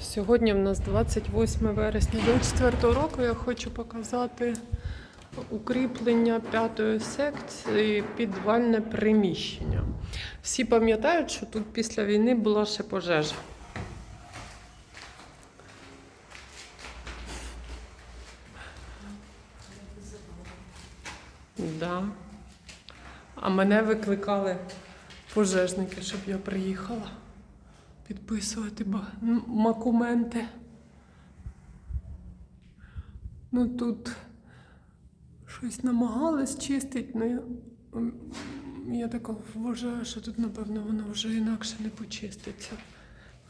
Сьогодні в нас 28 вересня 24 року. Я хочу показати укріплення п'ятої секції підвальне приміщення. Всі пам'ятають, що тут після війни була ще пожежа. Да. А мене викликали пожежники, щоб я приїхала підписувати макументи. Ну тут щось намагались чистити, але я, м, я так вважаю, що тут, напевно, воно вже інакше не почиститься.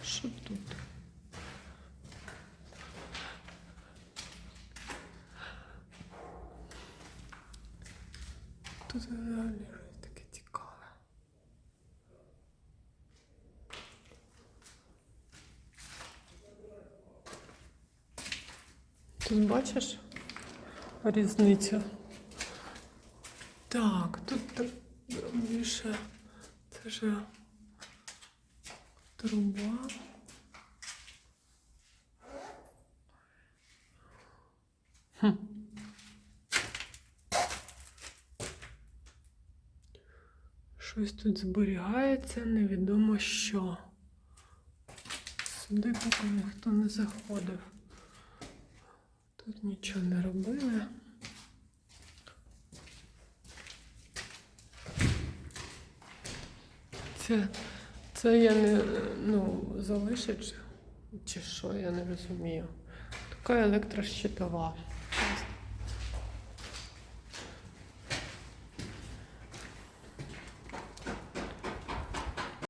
Що тут? Тут взагалі Тут бачиш різницю? Так, тут так більше це ж труба. Хм. Щось тут зберігається, невідомо що. Сюди поки ніхто не заходив. Тут нічого не робили. Це, це я не ну, залишить чи що, я не розумію. Така електрощитова.